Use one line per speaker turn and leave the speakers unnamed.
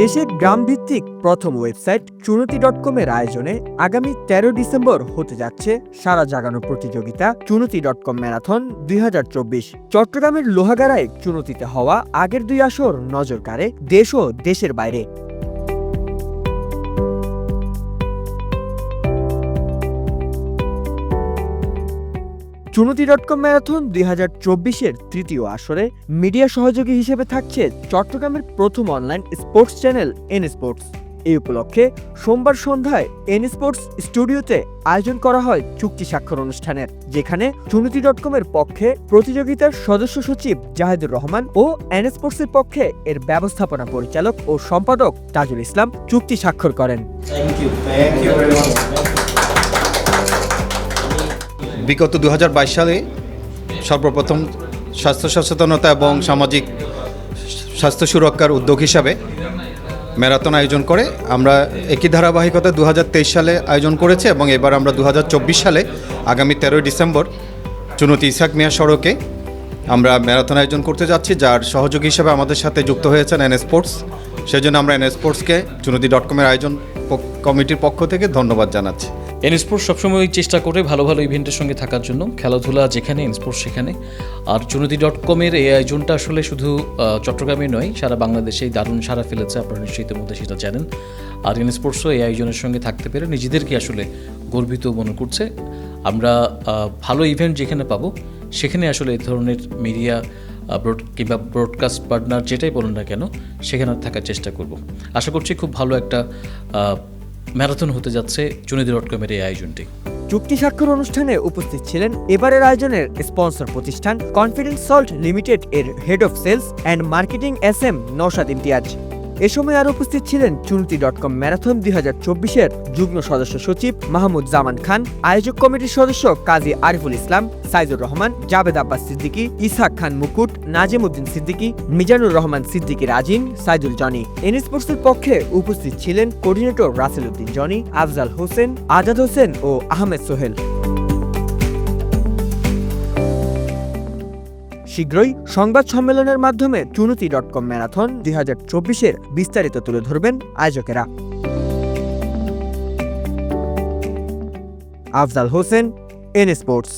দেশের গ্রামভিত্তিক প্রথম website Chunati dot কমের আয়োজনে আগামী তেরো ডিসেম্বর হতে যাচ্ছে সারা জাগানো প্রতিযোগিতা চুনতি ডট কম ম্যারাথন দুই হাজার চব্বিশ। চট্টগ্রামের লোহাগাড়ায় চুনতিতে হওয়া আগের দুই আসর নজর কাড়ে দেশ ও দেশের বাইরে। চুনতি ডট কম ম্যারাথন দুই হাজার চব্বিশের তৃতীয় আসরে মিডিয়া সহযোগী হিসেবে থাকছে চট্টগ্রামের প্রথম online sports channel N sports এই উপলক্ষে সোমবার সন্ধ্যায় এন স্পোর্টস স্টুডিওতে আয়োজন করা হয় চুক্তি স্বাক্ষর অনুষ্ঠানের, যেখানে চুনতি ডট কমের পক্ষে প্রতিযোগিতার সদস্য সচিব জাহেদুর রহমান ও এন স্পোর্টসের পক্ষে এর ব্যবস্থাপনা পরিচালক ও সম্পাদক তাজুল ইসলাম চুক্তি স্বাক্ষর করেন।
বিগত দু হাজার বাইশ সালে সর্বপ্রথম স্বাস্থ্য সচেতনতা এবং সামাজিক স্বাস্থ্য সুরক্ষার উদ্যোগ হিসাবে ম্যারাথন আয়োজন করে। আমরা একই ধারাবাহিকতা দু হাজার তেইশ সালে আয়োজন করেছে এবং এবার আমরা দু হাজার চব্বিশ সালে আগামী তেরোই ডিসেম্বর চুনতি ইসাক মিয়া সড়কে আমরা ম্যারাথন আয়োজন করতে যাচ্ছি, যার সহযোগী হিসেবে আমাদের সাথে যুক্ত হয়েছেন এন স্পোর্টস। সেজন্য আমরা এন স্পোর্টসকে চুনতি ডট কমের আয়োজন কমিটির পক্ষ থেকে ধন্যবাদ জানাচ্ছি।
এনস্পোর্টস সবসময় চেষ্টা করে ভালো ভালো ইভেন্টের সঙ্গে থাকার জন্য। খেলাধুলা যেখানে এনস্পোর্টস সেখানে। আর চুনতি ডট কমের এই আয়োজনটা আসলে শুধু চট্টগ্রামে নয়, সারা বাংলাদেশেই দারুণ সারা ফেলেছে, আপনারা নিশ্চয়ই ইতিমধ্যে সেটা জানেন। আর এনস্পোর্টসও এই আয়োজনের সঙ্গে থাকতে পেরে নিজেদেরকে আসলে গর্বিত মনে করছে। আমরা ভালো ইভেন্ট যেখানে পাবো, সেখানে আসলে এই ধরনের মিডিয়া ব্রড কিংবা ব্রডকাস্ট পার্টনার যেটাই বলুন না কেন, সেখানে থাকার চেষ্টা করব। আশা করছি খুব ভালো একটা ম্যারাথন হতে যাচ্ছে চুনিদি ডট কমের এই আয়োজনটি।
চুক্তি স্বাক্ষর অনুষ্ঠানে উপস্থিত ছিলেন এবারের আয়োজনের স্পন্সর প্রতিষ্ঠান কনফিডেন্স সল্ট লিমিটেড এর head of sales and marketing S M Nausad Imtiaz. এ সময় আর উপস্থিত ছিলেন চুনতি ডট কম ম্যারাথন দুই হাজার চব্বিশের যুগ্ম সদস্য সচিব মাহমুদ জামান খান, আয়োজক কমিটির সদস্য কাজী আরিফুল ইসলাম, সাইদুর রহমান জাবেদ আব্বাস সিদ্দিকী, ইসহাক খান মুকুট নাজিম উদ্দিন সিদ্দিকী, মিজানুর রহমান সিদ্দিকী রাজিন, সাইদুল জনি। এন স্পোর্টসের পক্ষে উপস্থিত ছিলেন কোর্ডিনেটর রাসেল উদ্দিন জনি, আফজাল হোসেন, আজাদ হোসেন ও আহমেদ সোহেল। শীঘ্রই সংবাদ সম্মেলনের মাধ্যমে চুনতি ডট কম ম্যারাথন দুই হাজার চব্বিশের বিস্তারিত তুলে ধরবেন আয়োজকেরা। Afzal Hossain, N sports.